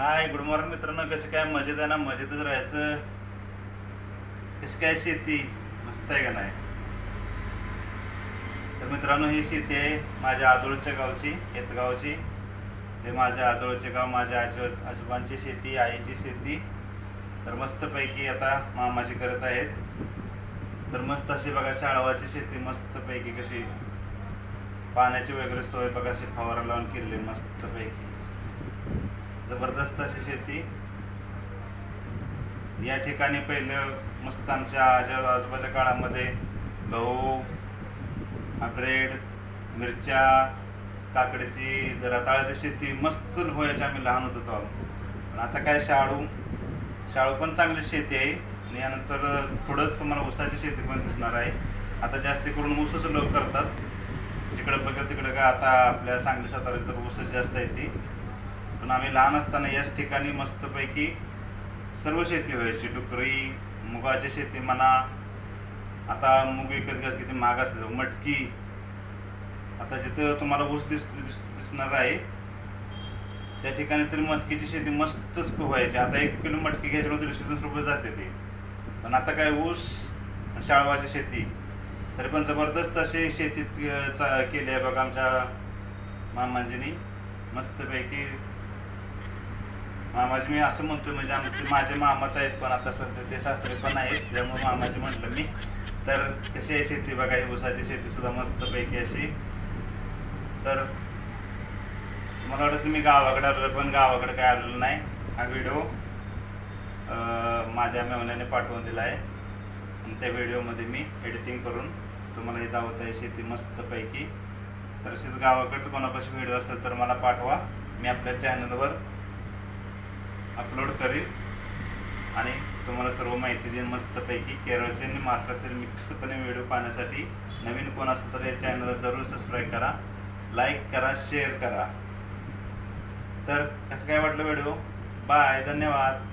Hi good morning मित्रांनो. कसं काय? मजेत आहे ना? मजेतच राहायचं. कशी काय शेती? मस्त आहे का नाही? तर मित्रांनो ही शेती आहे माझ्या आजोळच्या गावची येतगावची हे माझ्या आजोळचे गाव माझ्या आजो आजोबांची शेती आईची शेती. तर मस्तपैकी आता मामाजी करत आहेत. तर मस्त अशी बघा शाळवाची शेती मस्तपैकी कशी पाण्याची वगैरे सोय बघा अशी फवारा लावून केली मस्तपैकी. जबरदस्त अशी शेती. या ठिकाणी पहिलं मस्त आमच्या आजो आजूबाजूच्या काळामध्ये गहू ब्रेड मिरच्या काकडीची रताळाची शेती मस्त व्हायची आम्ही लहान होत होतो पण आता काय शाळू शाळू पण चांगली शेती आहे आणि यानंतर थोडंच तुम्हाला ऊसाची शेती पण दिसणार आहे. आता जास्ती करून ऊसच लोक करतात. जिकडं बघत तिकडे काय आता आपल्या सांगली सातारा तर ऊसच जास्त आहे ती. पण आम्ही लहान असताना याच ठिकाणी मस्तपैकी सर्व शेती व्हायची. डुकरी मुगाची शेती म्हणा आता मूग विकत घ्यास किती महाग असलं मटकी. आता जिथं तुम्हाला ऊस दिस दिस- दिसणार आहे त्या ठिकाणी तरी मटकीची शेती मस्तच व्हायची. आता एक किलो मटकी घ्यायची म्हणजे दीडशे दोनशे रुपये जाते ती. पण आता काय ऊस शाळवाची शेती तरी पण जबरदस्त अशी शेती चा- केली आहे बघा आमच्या मामाजीनी. मस्तपैकी मामाजी मी असं म्हणतो म्हणजे आमचे माझे मामाच आहेत पण आता सध्या ते सासरे पण आहेत त्यामुळे मामाजी म्हटलं मी. तर कशी आहे शेती बघा ही ऊसाची शेती सुद्धा मस्तपैकी अशी. तर मला वाटतं मी गावाकडे आलो पण गावाकडे काय आलेलो नाही. हा व्हिडिओ माझ्या मेवण्याने पाठवून दिला आहे. आणि त्या व्हिडिओमध्ये मी एडिटिंग करून तुम्हाला हे दावत आहे शेती मस्तपैकी. तर असेच गावाकडे कोणापाशी व्हिडिओ असेल तर मला पाठवा. मी आपल्या चॅनलवर अपलोड करीन. आणि तुम्हाला सर्व माहिती देईन मस्तपैकी. केरळचे आणि महाराष्ट्रातील मिक्सपणे व्हिडिओ पाहण्यासाठी नवीन कोण असतं तर या चॅनलला जरूर सबस्क्राईब करा. लाईक करा शेअर करा. तर कसं काय वाटलं व्हिडिओ बाय धन्यवाद.